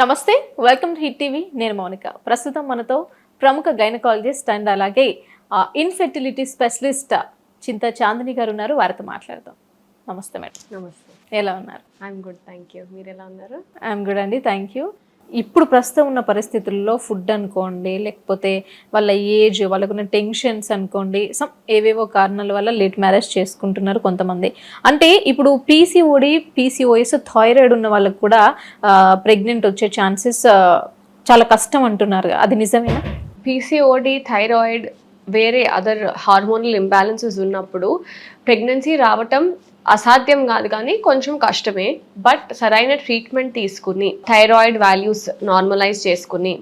నమస్తే welcome to hit TV. నేను మౌనిక. ప్రస్తుతం మనతో ప్రముఖ గైనకాలజిస్ట్ అండ్ అలాగే ఇన్ఫెర్టిలిటీ స్పెషలిస్ట్ చింత చాందిని గారు ఉన్నారు. వారితో మాట్లాడదాం. నమస్తే మేడం. నమస్తే. ఎలా ఉన్నారు? ఐఎమ్ గుడ్ థ్యాంక్ యూ మీరు ఎలా ఉన్నారు? ఐఎమ్ గుడ్ అండి థ్యాంక్ యూ ఇప్పుడు ప్రస్తుతం ఉన్న పరిస్థితుల్లో ఫుడ్ అనుకోండి లేకపోతే వాళ్ళ ఏజ్ వాళ్ళకున్న టెన్షన్స్ అనుకోండి సమ్ ఏవేవో కారణాల వల్ల లేట్ మ్యారేజ్ చేసుకుంటున్నారు కొంతమంది. అంటే ఇప్పుడు పీసీఓడి పీసీఓఎస్ థైరాయిడ్ ఉన్న వాళ్ళకు కూడా ప్రెగ్నెంట్ వచ్చే ఛాన్సెస్ చాలా కష్టం అంటున్నారు. అది నిజమేనా? పీసీఓడి థైరాయిడ్ వేరే అదర్ హార్మోనల్ ఇంబ్యాలెన్సెస్ ఉన్నప్పుడు ప్రెగ్నెన్సీ రావటం అసాధ్యం కాదు కానీ కొంచెం కష్టమే. బట్ సరైన ట్రీట్మెంట్ తీసుకుని థైరాయిడ్ వాల్యూస్ నార్మలైజ్ చేసుకుని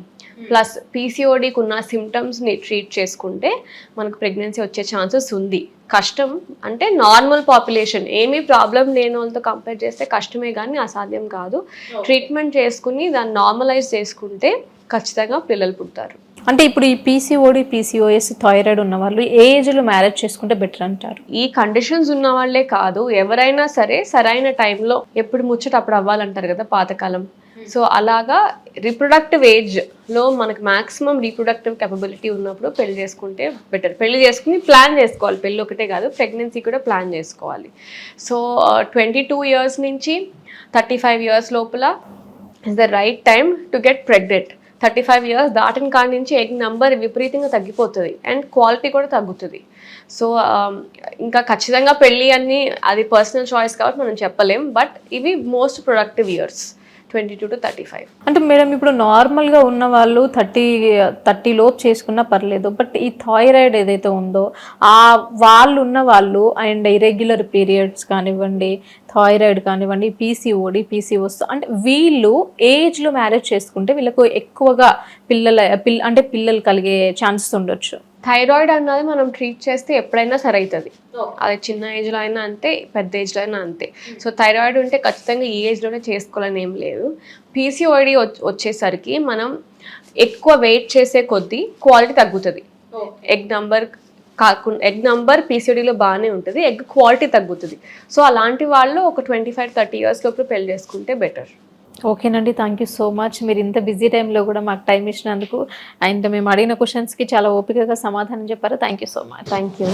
ప్లస్ పీసీఓడికి ఉన్న సిమ్టమ్స్ని ట్రీట్ చేసుకుంటే మనకు ప్రెగ్నెన్సీ వచ్చే ఛాన్సెస్ ఉంది. కష్టం అంటే నార్మల్ పాపులేషన్. ఏమీ ప్రాబ్లం లేని వాళ్ళతో కంపేర్ చేస్తే కష్టమే కానీ అసాధ్యం కాదు. ట్రీట్మెంట్ చేసుకుని దాన్ని నార్మలైజ్ చేసుకుంటే ఖచ్చితంగా పిల్లలు పుడతారు. అంటే ఇప్పుడు ఈ పీసీఓడి పీసీఓఎస్ థైరాయిడ్ ఉన్న వాళ్ళు ఏ ఏజ్లో మ్యారేజ్ చేసుకుంటే బెటర్ అంటారు? ఈ కండిషన్స్ ఉన్న వాళ్ళే కాదు ఎవరైనా సరే సరైన టైంలో ఎప్పుడు ముచ్చట అప్పుడు అవ్వాలంటారు కదా పాతకాలం. సో అలాగా రీప్రొడక్టివ్ ఏజ్లో మనకి మాక్సిమం రీప్రొడక్టివ్ కెపబిలిటీ ఉన్నప్పుడు పెళ్ళి చేసుకుంటే బెటర్ పెళ్ళి చేసుకుని ప్లాన్ చేసుకోవాలి. పెళ్ళి ఒకటే కాదు ప్రెగ్నెన్సీ కూడా ప్లాన్ చేసుకోవాలి. సో ట్వంటీ టూ ఇయర్స్ నుంచి థర్టీ ఫైవ్ ఇయర్స్ లోపల is the right time to get pregnant thirty five years దాటిన కాడి నుంచి ఎగ్ నెంబర్ విపరీతంగా తగ్గిపోతుంది. అండ్ క్వాలిటీ కూడా తగ్గుతుంది. సో ఇంకా ఖచ్చితంగా పెళ్ళి అన్ని అది పర్సనల్ చాయిస్ కాబట్టి మనం చెప్పలేం. బట్ ఇవి most productive years. Twenty two to thirty five అంటే మేడం ఇప్పుడు నార్మల్గా ఉన్న వాళ్ళు థర్టీ థర్టీ లోపు చేసుకున్నా పర్లేదు బట్ ఈ థైరాయిడ్ ఏదైతే ఉందో ఆ వాళ్ళు ఉన్న వాళ్ళు అండ్ ఇరెగ్యులర్ పీరియడ్స్ కానివ్వండి థైరాయిడ్ కానివ్వండి పీసీఓడి పీసీఓస్ అంటే వీళ్ళు ఏజ్లో మ్యారేజ్ చేసుకుంటే వీళ్ళకు ఎక్కువగా పిల్లల పిల్ల అంటే పిల్లలు కలిగే ఛాన్సెస్ ఉండొచ్చు. థైరాయిడ్ అన్నది మనం ట్రీట్ చేస్తే ఎప్పుడైనా సరి అవుతుంది అది చిన్న ఏజ్లో అయినా అంతే పెద్ద ఏజ్లో అయినా అంతే. సో థైరాయిడ్ ఉంటే ఖచ్చితంగా ఈ ఏజ్లోనే చేసుకోవాలని ఏం లేదు. పీసీఓడి వచ్చేసరికి మనం ఎక్కువ వెయిట్ చేసే కొద్దీ క్వాలిటీ తగ్గుతుంది. ఎగ్ నంబర్ కాకుండా ఎగ్ నంబర్ పీసీఓడిలో బాగానే ఉంటుంది ఎగ్ క్వాలిటీ తగ్గుతుంది. సో అలాంటి వాళ్ళు ఒక ట్వంటీ ఫైవ్ థర్టీ ఇయర్స్ లోపు పెళ్ళి చేసుకుంటే బెటర్. ఓకేనండి థ్యాంక్ యూ సో మచ్ మీరు ఇంత బిజీ టైంలో కూడా మాకు టైం ఇచ్చినందుకు అండ్ మేము అడిగిన క్వశ్చన్స్కి చాలా ఓపికగా సమాధానం చెప్పారు. Thank you so much thank you